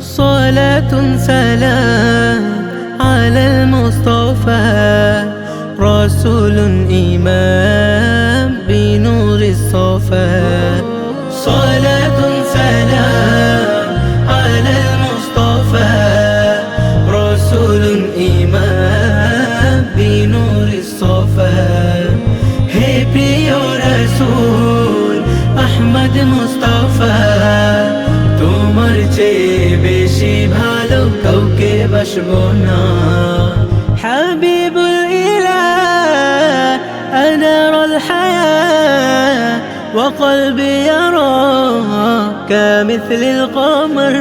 صلاة سلام على المصطفى رسول إمام بنور الصفا. صلاة মুস্তফা তোমার চেয়ে বেশি ভালো কাউকে বাসবো না حبيب الإله أنار الحياة وقلبي يراك مثل القمر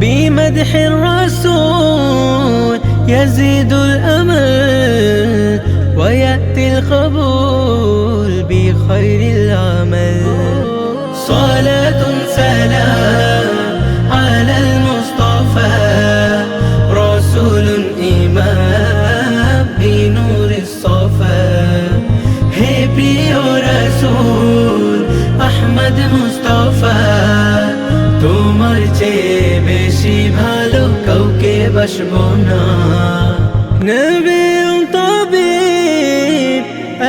بمدح الرسول يزيد الأمل ويأتي القبول بخير العمل মুস্তফা তোমার চেয়ে বেশি ভালো কাউকে বাসবো না نبي طبيب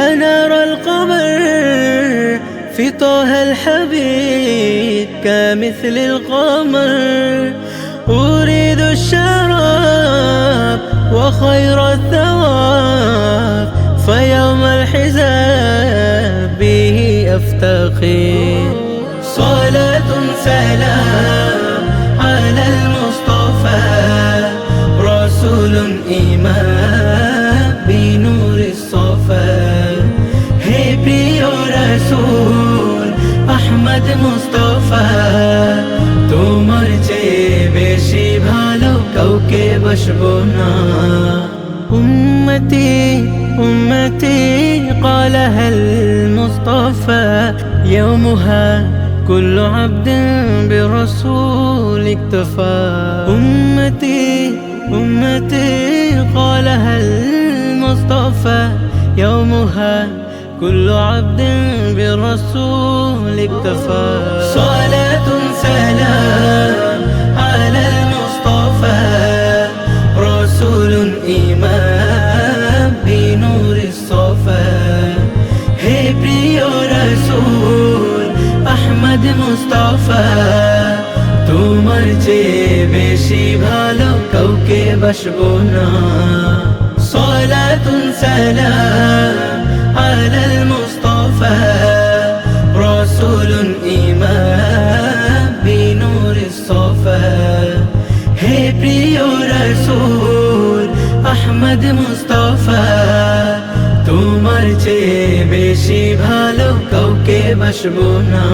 أنار القمر في طه الحبيب كمثل القمر أريد الشراب وخير الثواب فيوم الحساب به أفتقر صلاة سلام على المصطفى رسول إمام بنور الصفا হে প্রিয় রসুল আহমদ মুস্তফা তোমার চেয়ে বেশি ভালো কাউকে বসবো না উম্মতি উম্মতি قالها المصطفى يومها كل عبد برسول اكتفى. أمتي أمتي قالها المصطفى. يومها كل عبد بالرسول اكتفى. صلاة سلام. তোমার যে বেশি ভালো কাউকে বসবো না। সলাতুন সালাম আলাল মুস্তাফা, রাসূলুন ইমাম বিনুর সফা হে প্রিয় রাসূল আহমদ মুস্তাফা, তোমার চেয়ে বেশি ভালো কাউকে বাসবো না।